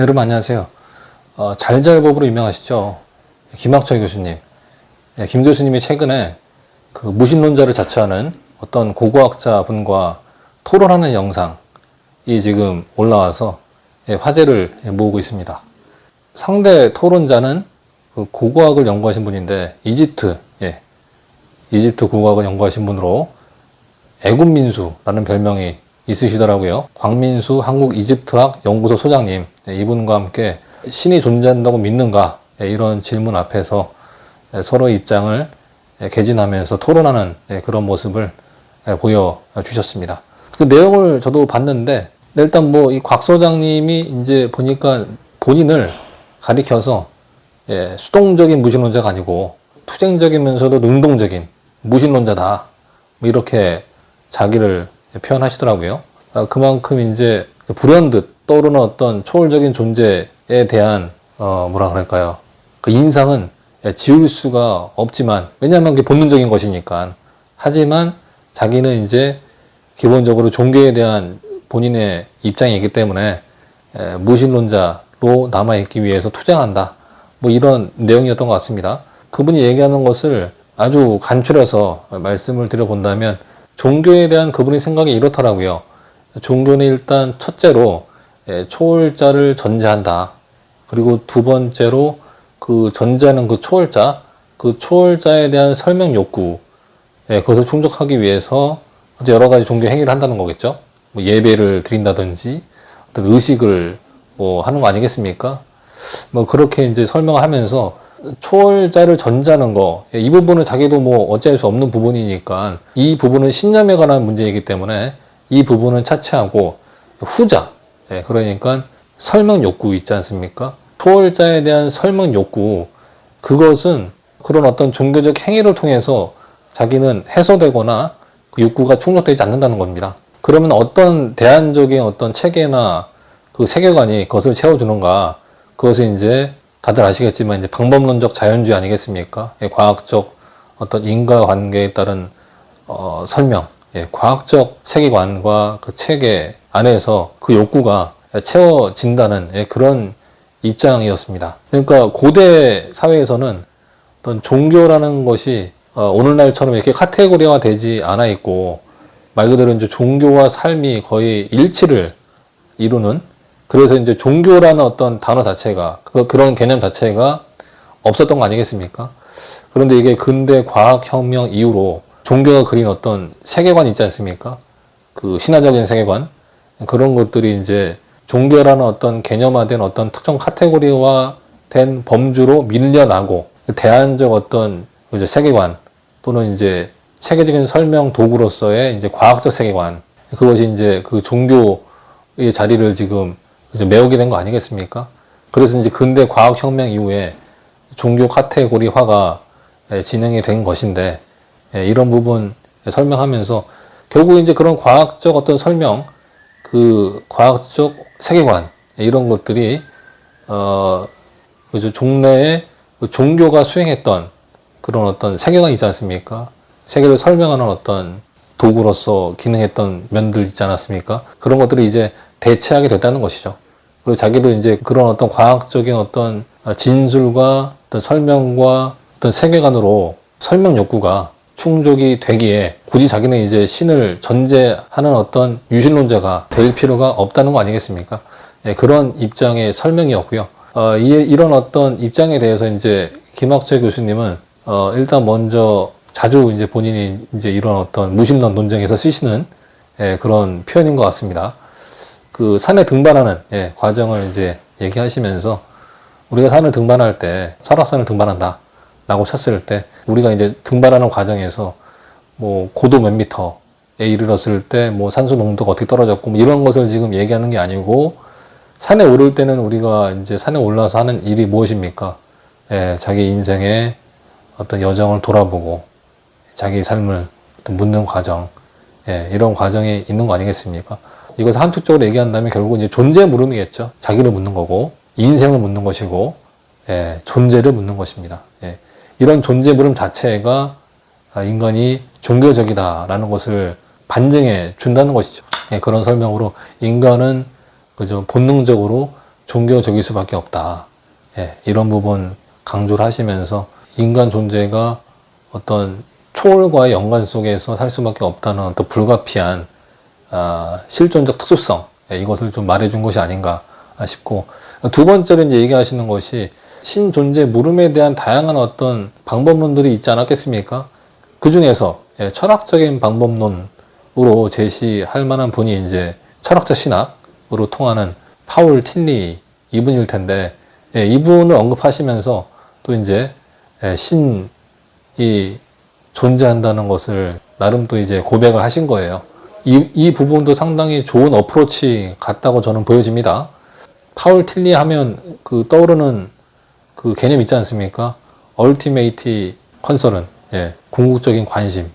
네, 여러분 안녕하세요. 어, 잘잘법으로 유명하시죠? 김학철 교수님. 네, 김 교수님이 최근에 그 무신론자를 자처하는 어떤 고고학자 분과 토론하는 영상이 지금 올라와서 예, 화제를 모으고 있습니다. 상대 토론자는 그 고고학을 연구하신 분인데 이집트, 예, 이집트 고고학을 연구하신 분으로 애국민수라는 별명이 있으시더라고요. 광민수 한국 이집트학 연구소 소장님 네, 이분과 함께 신이 존재한다고 믿는가 네, 이런 질문 앞에서 네, 서로의 입장을 네, 개진하면서 토론하는 네, 그런 모습을 네, 보여주셨습니다. 그 내용을 저도 봤는데 네, 일단 뭐 이 곽 소장님이 이제 보니까 본인을 가리켜서 예, 수동적인 무신론자가 아니고 투쟁적이면서도 능동적인 무신론자다. 뭐 이렇게 자기를 표현하시더라고요. 아, 그만큼 이제 불현듯 떠오르는 어떤 초월적인 존재에 대한 어 뭐라 그럴까요? 그 인상은 예, 지울 수가 없지만 왜냐하면 그게 본능적인 것이니까. 하지만 자기는 이제 기본적으로 종교에 대한 본인의 입장이 있기 때문에 예, 무신론자로 남아 있기 위해서 투쟁한다. 뭐 이런 내용이었던 것 같습니다. 그분이 얘기하는 것을 아주 간추려서 말씀을 드려본다면 종교에 대한 그분의 생각이 이렇더라고요. 종교는 일단 첫째로 예, 초월자를 전제한다. 그리고 두 번째로 그 전제하는 그 초월자, 그 초월자에 대한 설명 욕구, 예, 그것을 충족하기 위해서 여러 가지 종교 행위를 한다는 거겠죠. 뭐 예배를 드린다든지 어떤 의식을 뭐 하는 거 아니겠습니까? 뭐 그렇게 이제 설명을 하면서 초월자를 전자는 거, 예, 이 부분은 자기도 뭐 어찌할 수 없는 부분이니까 이 부분은 신념에 관한 문제이기 때문에 이 부분은 차치하고 후자, 예, 그러니까 설명 욕구 있지 않습니까? 초월자에 대한 설명 욕구, 그것은 그런 어떤 종교적 행위를 통해서 자기는 해소되거나 그 욕구가 충족되지 않는다는 겁니다. 그러면 어떤 대안적인 어떤 체계나 그 세계관이 그것을 채워주는가? 그것이 이제 다들 아시겠지만 이제 방법론적 자연주의 아니겠습니까? 예, 과학적 어떤 인과 관계에 따른 어, 설명, 예, 과학적 세계관과 그 체계 안에서 그 욕구가 채워진다는 예, 그런 입장이었습니다. 그러니까 고대 사회에서는 어떤 종교라는 것이 어, 오늘날처럼 이렇게 카테고리화 되지 않아 있고 말 그대로 이제 종교와 삶이 거의 일치를 이루는 그래서 이제 종교라는 어떤 단어 자체가 그, 그런 개념 자체가 없었던 거 아니겠습니까? 그런데 이게 근대 과학 혁명 이후로 종교가 그린 어떤 세계관 있지 않습니까? 그 신화적인 세계관 그런 것들이 이제 종교라는 어떤 개념화된 어떤 특정 카테고리화 된 범주로 밀려나고 대안적 어떤 이제 세계관 또는 이제 체계적인 설명 도구로서의 이제 과학적 세계관 그것이 이제 그 종교의 자리를 지금 이제 메우게 된 거 아니겠습니까? 그래서 이제 근대 과학 혁명 이후에 종교 카테고리화가 예, 진행이 된 것인데 예, 이런 부분 설명하면서 결국 이제 그런 과학적 어떤 설명, 그 과학적 세계관 이런 것들이 어 그죠 종래에 그 종교가 수행했던 그런 어떤 세계관이 있지 않습니까? 세계를 설명하는 어떤 도구로서 기능했던 면들 있지 않았습니까? 그런 것들을 이제 대체하게 됐다는 것이죠. 그리고 자기도 이제 그런 어떤 과학적인 어떤 진술과 어떤 설명과 어떤 세계관으로 설명 욕구가 충족이 되기에 굳이 자기는 이제 신을 전제하는 어떤 유신론자가 될 필요가 없다는 거 아니겠습니까? 예, 그런 입장의 설명이었고요. 어, 이, 이런 어떤 입장에 대해서 이제 김학철 교수님은 어, 일단 먼저 자주 이제 본인이 이제 이런 어떤 무신론 논쟁에서 쓰시는 예, 그런 표현인 것 같습니다. 그 산에 등반하는 예, 과정을 이제 얘기하시면서 우리가 산을 등반할 때 설악산을 등반한다 라고 쳤을 때 우리가 이제 등반하는 과정에서 뭐 고도 몇 미터에 이르렀을 때 뭐 산소 농도가 어떻게 떨어졌고 뭐 이런 것을 지금 얘기하는 게 아니고 산에 오를 때는 우리가 이제 산에 올라서 하는 일이 무엇입니까? 예, 자기 인생의 어떤 여정을 돌아보고 자기 삶을 묻는 과정, 예, 이런 과정이 있는 거 아니겠습니까? 이것을 한쪽적으로 얘기한다면 결국 이제 존재 물음이겠죠. 자기를 묻는 거고, 인생을 묻는 것이고, 예, 존재를 묻는 것입니다. 예, 이런 존재 물음 자체가 아, 인간이 종교적이다라는 것을 반증해 준다는 것이죠. 예, 그런 설명으로 인간은 그저 본능적으로 종교적일 수밖에 없다. 예, 이런 부분 강조를 하시면서 인간 존재가 어떤 초월과의 연관 속에서 살 수밖에 없다는 어떤 불가피한 아, 실존적 특수성 예, 이것을 좀 말해준 것이 아닌가 싶고 두 번째로 이제 얘기하시는 것이 신 존재 물음에 대한 다양한 어떤 방법론들이 있지 않았겠습니까? 그 중에서 예, 철학적인 방법론으로 제시할 만한 분이 이제 철학적 신학으로 통하는 파울 틴리 이분일 텐데 예, 이분을 언급하시면서 또 이제 예, 신이 존재한다는 것을 나름 또 이제 고백을 하신 거예요. 이, 이 부분도 상당히 좋은 어프로치 같다고 저는 보여집니다. 파울 틸리 하면 그 떠오르는 그 개념 있지 않습니까? 얼티메이티 컨설은 예, 궁극적인 관심,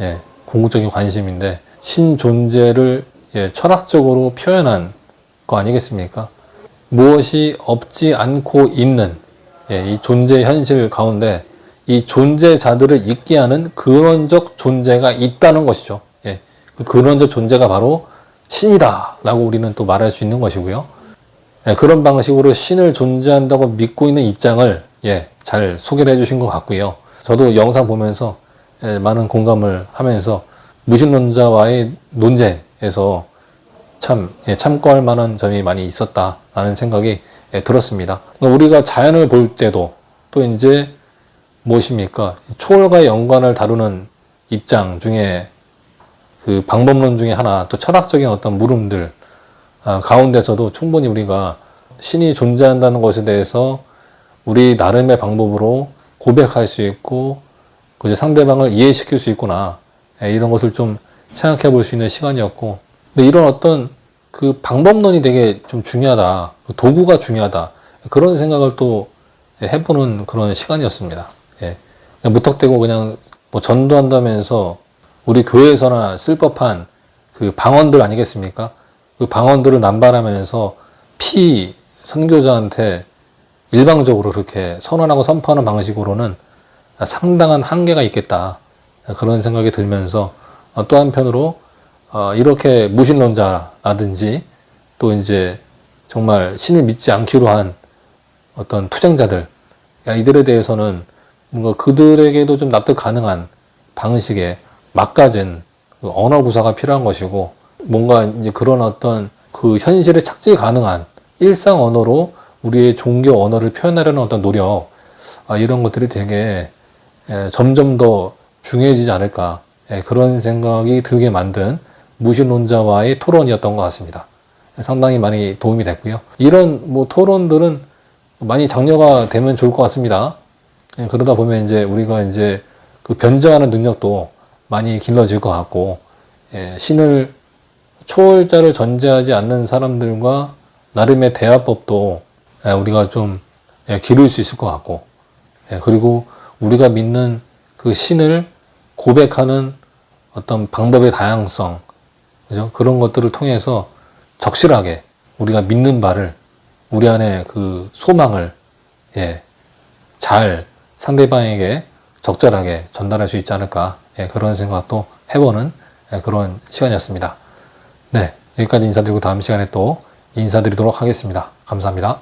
예, 궁극적인 관심인데 신 존재를 예, 철학적으로 표현한 거 아니겠습니까? 무엇이 없지 않고 있는 예, 이 존재 현실 가운데 이 존재자들을 있게 하는 근원적 존재가 있다는 것이죠. 예, 그 근원적 존재가 바로 신이다라고 우리는 또 말할 수 있는 것이고요. 예, 그런 방식으로 신을 존재한다고 믿고 있는 입장을 예, 잘 소개를 해주신 것 같고요. 저도 영상 보면서 예, 많은 공감을 하면서 무신론자와의 논쟁에서 참 예, 참고할 만한 점이 많이 있었다라는 생각이 예, 들었습니다. 그러니까 우리가 자연을 볼 때도 또 이제 무엇입니까? 초월과의 연관을 다루는 입장 중에 그 방법론 중에 하나 또 철학적인 어떤 물음들 아, 가운데서도 충분히 우리가 신이 존재한다는 것에 대해서 우리 나름의 방법으로 고백할 수 있고 그 상대방을 이해시킬 수 있구나 예, 이런 것을 좀 생각해 볼 수 있는 시간이었고 근데 이런 어떤 그 방법론이 되게 좀 중요하다 그 도구가 중요하다 그런 생각을 또 해보는 그런 시간이었습니다. 예. 무턱대고 그냥 뭐 전도한다면서 우리 교회에서나 쓸 법한 그 방언들 아니겠습니까? 그 방언들을 남발하면서 피 선교자한테 일방적으로 그렇게 선언하고 선포하는 방식으로는 상당한 한계가 있겠다. 그런 생각이 들면서 어, 또 한편으로 어, 이렇게 무신론자라든지 또 이제 정말 신을 믿지 않기로 한 어떤 투쟁자들 이들에 대해서는 뭔가 그들에게도 좀 납득 가능한 방식의 막가진 그 언어 구사가 필요한 것이고 뭔가 이제 그런 어떤 그 현실에 착지 가능한 일상 언어로 우리의 종교 언어를 표현하려는 어떤 노력 아, 이런 것들이 되게 에, 점점 더 중요해지지 않을까 에, 그런 생각이 들게 만든 무신론자와의 토론이었던 것 같습니다. 상당히 많이 도움이 됐고요. 이런 뭐 토론들은 많이 장려가 되면 좋을 것 같습니다. 예, 그러다 보면 이제 우리가 이제 그 변증하는 능력도 많이 길러질 것 같고 예, 신을 초월자를 전제하지 않는 사람들과 나름의 대화법도 예, 우리가 좀 예, 기를 수 있을 것 같고 예, 그리고 우리가 믿는 그 신을 고백하는 어떤 방법의 다양성 그죠? 그런 것들을 통해서 적실하게 우리가 믿는 바를 우리 안에 그 소망을 예, 잘 상대방에게 적절하게 전달할 수 있지 않을까 예, 그런 생각도 해보는 예, 그런 시간이었습니다. 네, 여기까지 인사드리고 다음 시간에 또 인사드리도록 하겠습니다. 감사합니다.